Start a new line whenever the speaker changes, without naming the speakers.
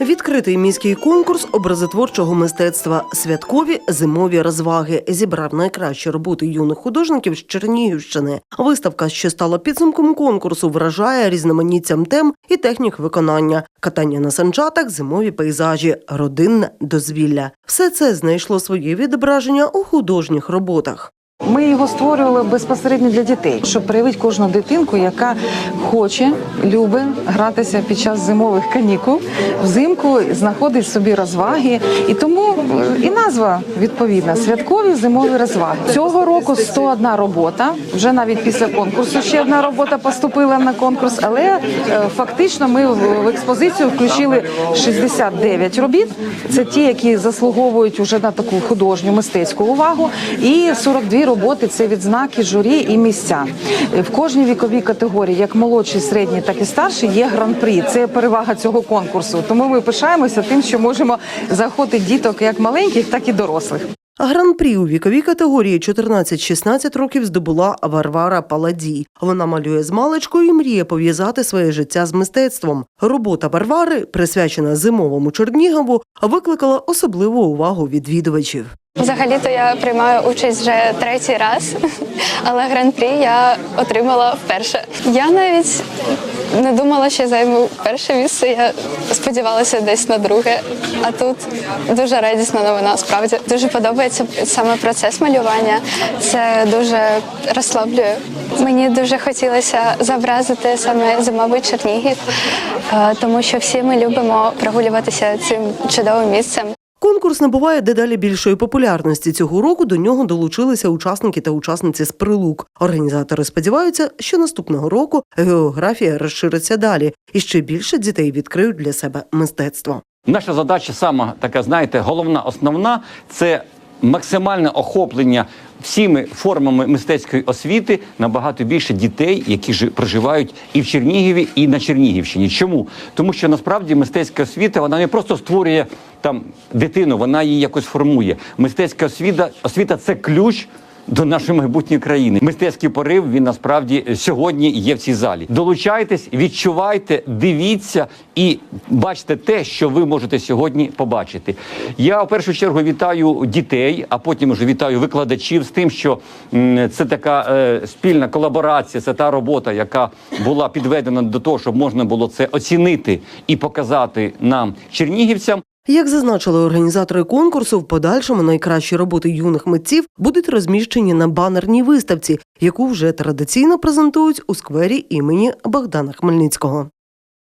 Відкритий міський конкурс образотворчого мистецтва Святкові зимові розваги зібрав найкращі роботи юних художників з Чернігівщини. Виставка, що стала підсумком конкурсу, вражає різноманіттям тем і технік виконання, катання на санчатах, зимові пейзажі, родинне дозвілля. Все це знайшло своє відображення у художніх роботах.
Ми його створювали безпосередньо для дітей, щоб проявити кожну дитинку, яка хоче, любить гратися під час зимових канікул. Взимку знаходить собі розваги, і тому е, і назва відповідна святкові зимові розваги. Цього року 101 робота. Вже навіть після конкурсу ще одна робота поступила на конкурс, але е, фактично ми в експозицію включили 69 робіт. Це ті, які заслуговують уже на таку художню мистецьку увагу, і 42 роботи це відзнаки журі і місця. В кожній віковій категорії, як молодший, середній, так і старший, є гран-прі. Це перевага цього конкурсу. Тому ми пишаємося тим, що можемо заохотити діток як маленьких, так і дорослих.
Гран-прі у віковій категорії 14-16 років здобула Варвара Паладій. Вона малює з маличкою і мріє пов'язати своє життя з мистецтвом. Робота Варвари, присвячена зимовому Чернігову, викликала особливу увагу відвідувачів.
Взагалі-то я приймаю участь вже третій раз, але гран-прі я отримала вперше. Я навіть не думала, що займу перше місце. Я сподівалася десь на друге. А тут дуже радісна новина. Справді дуже подобається саме процес малювання. Це дуже розслаблює. Мені дуже хотілося зобразити саме зимовий Чернігів, е, тому що всі ми любимо прогулюватися цим чудовим місцем.
Конкурс набуває дедалі більшої популярності. Цього року до нього долучилися учасники та учасниці з прилук. Організатори сподіваються, що наступного року географія розшириться далі, і ще більше дітей відкриють для себе мистецтво.
Наша задача сама така, знаєте, головна, основна це максимальне охоплення всіми формами мистецької освіти набагато більше дітей, які ж проживають і в Чернігіві, і на Чернігівщині. Чому? Тому що насправді мистецька освіта вона не просто створює там дитину, вона її якось формує. Мистецька освіта освіта це ключ. До нашої майбутньої країни мистецький порив він насправді сьогодні є в цій залі. Долучайтесь, відчувайте, дивіться і бачите те, що ви можете сьогодні побачити. Я в першу чергу вітаю дітей, а потім вже вітаю викладачів з тим, що це така е, спільна колаборація, це та робота, яка була підведена до того, щоб можна було це оцінити і показати нам чернігівцям.
Як зазначили організатори конкурсу, в подальшому найкращі роботи юних митців будуть розміщені на банерній виставці, яку вже традиційно презентують у сквері імені Богдана Хмельницького.